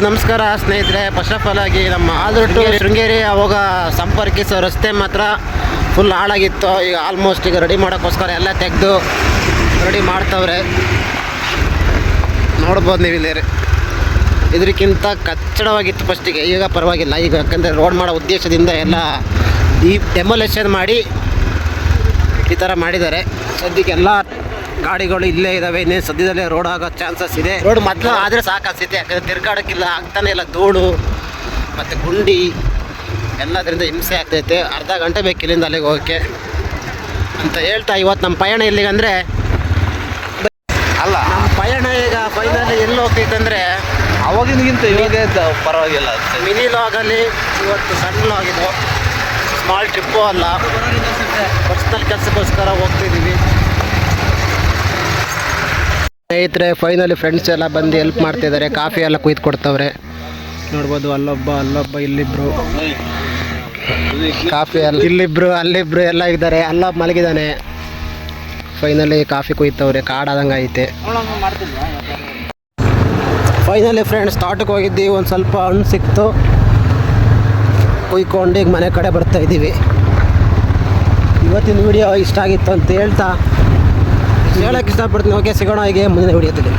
ನಮಸ್ಕಾರ ಸ್ನೇಹಿತರೆ first of all ಆಗಿ ನಮ್ಮ ಆದರೂ ಟು ಶೃಂಗೇರಿ ಅವಾಗ ಸಂಪರ್ಕಿಸೋ ರಸ್ತೆ ಮಾತ್ರ ಫುಲ್ ಹಾಳಾಗಿತ್ತು. ಈಗ ಆಲ್ಮೋಸ್ಟ್ ಈಗ ರೆಡಿ ಮಾಡೋಕ್ಕೋಸ್ಕರ ಎಲ್ಲ ತೆಗೆದು ರೆಡಿ ಮಾಡ್ತವ್ರೆ. ನೋಡ್ಬೋದು ನೀವು ಇಲ್ಲಿ ಇದಕ್ಕಿಂತ ಕಚ್ಚಡವಾಗಿತ್ತು ಫಸ್ಟಿಗೆ ಈಗ ಪರವಾಗಿಲ್ಲ. ಈಗ ಯಾಕಂದರೆ ರೋಡ್ ಮಾಡೋ ಉದ್ದೇಶದಿಂದ ಎಲ್ಲ ಈ ಡೆಮೊಲೇಷನ್ ಮಾಡಿ ಈ ಥರ ಮಾಡಿದ್ದಾರೆ. ಸದ್ಯಕ್ಕೆ ಎಲ್ಲ ಗಾಡಿಗಳು ಇಲ್ಲೇ ಇದಾವೆ ಇನ್ನೇನು ಸದ್ಯದಲ್ಲೇ ರೋಡ್ ಆಗೋ ಚಾನ್ಸಸ್ ಇದೆ. ರೋಡ್ ಮೊದಲು ಆದರೆ ಸಾಕು ಅನಿಸುತ್ತೆ ಯಾಕಂದರೆ ತಿರ್ಗಾಡೋಕ್ಕಿಲ್ಲ ಆಗ್ತಾನೆ ಇಲ್ಲ. ಧೂಳು ಮತ್ತು ಗುಂಡಿ ಎಲ್ಲದರಿಂದ ಹಿಂಸೆ ಆಗ್ತೈತೆ. ಅರ್ಧ ಗಂಟೆ ಬೇಕು ಇಲ್ಲಿಂದ ಅಲ್ಲಿಗೆ ಹೋಗೋಕ್ಕೆ. ಅಂತ ಹೇಳ್ತಾ ಇವತ್ತು ನಮ್ಮ ಪಯಣ ಎಲ್ಲಿಗಂದರೆ ಅಲ್ಲ. ನಮ್ಮ ಪಯಣ ಈಗ ಫೈನಲ್ ಎಲ್ಲಿ ಹೋಗ್ತೈತೆ ಅಂದರೆ ಅವಾಗಿನಗಿಂತ ಇವಾಗ ಪರವಾಗಿಲ್ಲ. ಮಿನಿ ಲಾಗಲ್ಲಿ ಇವತ್ತು ಸಣ್ಣ ಲಾಗ್ ಇದು. ಸ್ಮಾಲ್ ಟ್ರಿಪ್ಪು ಅಲ್ಲ. ಪರ್ಸ್ನಲ್ ಕೆಲಸಕ್ಕೋಸ್ಕರ ಹೋಗ್ತಿದ್ದೀವಿ ಸ್ನೇಹಿತರೆ ಫೈನಲಿ ಫ್ರೆಂಡ್ಸ್ ಎಲ್ಲ ಬಂದು ಹೆಲ್ಪ್ ಮಾಡ್ತಿದ್ದಾರೆ. ಕಾಫಿ ಎಲ್ಲ ಕುಯ್ದು ಕೊಡ್ತವ್ರೆ. ನೋಡ್ಬೋದು ಅಲ್ಲೊಬ್ಬ ಅಲ್ಲೊಬ್ಬ ಇಲ್ಲಿಬ್ರು. ಕಾಫಿ ಅಲ್ಲಿ ಇಲ್ಲಿಬ್ರು, ಅಲ್ಲಿಬ್ರು ಎಲ್ಲ ಇದ್ದಾರೆ. ಅಲ್ಲ ಮಲಗಿದ್ದಾನೆ. Finally coffee ಕುಯ್ತವ್ರೆ. ಕಾಡಾದಂಗೆ ಐತೆ. ಫೈನಲಿ ಫ್ರೆಂಡ್ಸ್ ತೋಟಕ್ಕೆ ಹೋಗಿದ್ವಿ. ಒಂದು ಸ್ವಲ್ಪ ಹಣ್ಣು ಸಿಕ್ತು. ಕುಯ್ಕೊಂಡು ಈಗ ಮನೆ ಕಡೆ ಬರ್ತಾ ಇದ್ದೀವಿ. ಇವತ್ತಿನ ವಿಡಿಯೋ ಇಷ್ಟ ಆಗಿತ್ತು ಅಂತ ಹೇಳ್ತಾ ಹೇಳಕ್ಕೆ ಇಷ್ಟಪಡ್ತೀನಿ. ಓಕೆ ಸಿಗೋಣ ಹೀಗೆ ಮುಂದಿನ ವಿಡಿಯೋದಲ್ಲಿ